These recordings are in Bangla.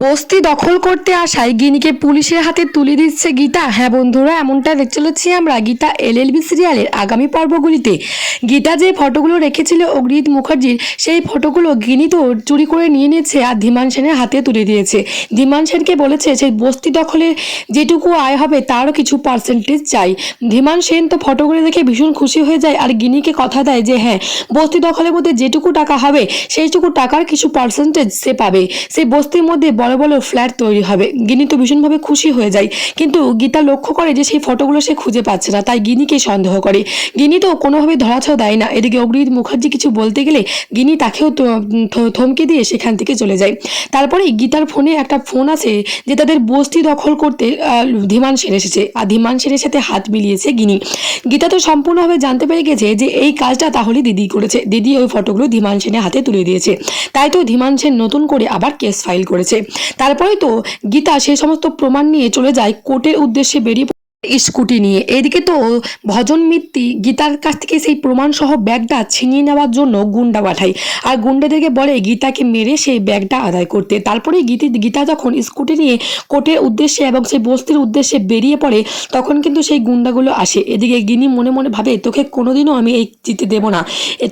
বস্তি দখল করতে আসায় গিনিকে পুলিশের হাতে তুলে দিচ্ছে গীতা। হ্যাঁ বন্ধুরা, এমনটা দেখতে চলেছি আমরা গীতা এলএলবি সিরিয়ালের আগামী পর্বগুলিতে। গীতা যে ফটোগুলো রেখেছিল অগ্রিত মুখার্জির, সেই ফটোগুলো গিনি তো চুরি করে নিয়ে নিয়েছে আর ধীমান সেনের হাতে তুলে দিয়েছে। ধীমান সেনকে বলেছে সেই বস্তি দখলের যেটুকু আয় হবে তারও কিছু পার্সেন্টেজ চাই। ধীমান সেন তো ফটোগুলো দেখে ভীষণ খুশি হয়ে যায় আর গিনিকে কথা দেয় যে হ্যাঁ বস্তি দখলের মধ্যে যেটুকু টাকা হবে, সেইটুকু টাকার কিছু পার্সেন্টেজ সে পাবে। সেই বস্তির মধ্যে বড় বড় ফ্ল্যাট তৈরি হবে। গিনি তো ভীষণভাবে খুশি হয়ে যায়। কিন্তু গীতা লক্ষ্য করে যে সেই ফটোগুলো সে খুঁজে পাচ্ছে না, তাই গিনিকে সন্দেহ করে। গিনি তো কোনোভাবে ধরাছাও দেয় না। এদিকে অগ্রিত মুখার্জি কিছু বলতে গেলে গিনি তাকেও থমকে দিয়ে সেখান থেকে চলে যায়। তারপরে গীতার ফোনে একটা ফোন আছে যে তাদের বস্তি দখল করতে ধীমান সেন এসেছে। আর ধীমান সেনের সাথে হাত মিলিয়েছে গিনি গীতা তো সম্পূর্ণভাবে জানতে পেরে গেছে যে এই কাজটা তাহলে দিদি করেছে। দিদি ওই ফটোগুলো ধীমান সেনের হাতে তুলে দিয়েছে। তাই তো ধীমান সেন নতুন করে আবার কেস ফাইল করেছে। তারপরে তো গীতা সেই সমস্ত প্রমাণ নিয়ে চলে যায় কোর্টের উদ্দেশ্যে বেরিয়ে স্কুটি নিয়ে। এদিকে তো ভজন মিত্তি গীতার কাছ থেকে সেই প্রমাণ সহ ব্যাগটা ছিনিয়ে নেওয়ার জন্য গুন্ডা পাঠায়। আর গুন্ডাদেরকে বলে, গীতাকে মেরে সেই ব্যাগটা আদায় করতে। তারপরে গীতি, গীতা যখন স্কুটি নিয়ে কোর্টের উদ্দেশ্যে এবং সেই বস্তির উদ্দেশ্যে বেরিয়ে পড়ে, তখন কিন্তু সেই গুন্ডাগুলো আসে। এদিকে গিনি মনে মনে ভাবে, তোকে কোনোদিনও আমি এই জিততে দেবো না।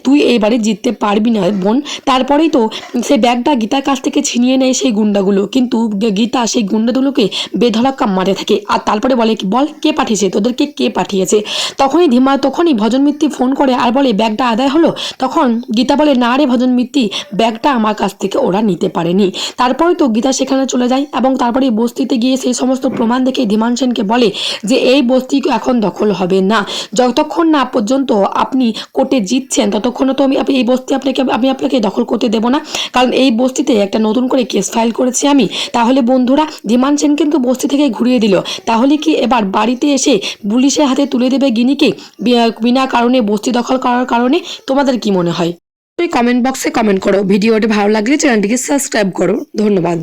তুই এইবারে জিততে পারবি না বোন। তারপরেই তো সেই ব্যাগটা গীতার কাছ থেকে ছিনিয়ে নেয় সেই গুন্ডাগুলো কিন্তু গীতা সেই গুন্ডাগুলোকে বেধড়াক্কা মারে থাকে। আর তারপরে বলে কি, বল। কে পাঠিয়েছে? তোদেরকে কে পাঠিয়েছে? তখনই ধীমা, তখনই ভজন মিত্তি ফোন করে আর বলে, ব্যাগটা আদায় হলো? তখন গীতা বলে, না রে ভজন মিত্তি ব্যাগটা আমার কাছ থেকে ওরা নিতে পারেনি। তারপরে তো গীতা সেখানে চলে যায় এবং তারপরে বস্তিতে গিয়ে সেই সমস্ত প্রমাণ দেখে ধীমান সেনকে বলে যে, এই বস্তি এখন দখল হবে না। যতক্ষণ না পর্যন্ত আপনি কোর্টে জিতছেন ততক্ষণ তো আমি এই বস্তি আপনাকে, আমি আপনাকে দখল করতে দেবো না। কারণ এই বস্তিতে একটা নতুন করে কেস ফাইল করেছি আমি। তাহলে বন্ধুরা, ধীমান সেন কিন্তু বস্তি থেকে ঘুরিয়ে দিল। তাহলে কি এবার বাড়িতে এসে পুলিশের হাতে তুলে দেবে গিনিকে, বিনা কারণে, বস্তি দখল করার কারণে, তোমাদের কি মনে হয়? তুমি কমেন্ট বক্সে কমেন্ট করো। ভিডিওটি ভালো লাগলে চ্যানেলটিকে সাবস্ক্রাইব করো। ধন্যবাদ।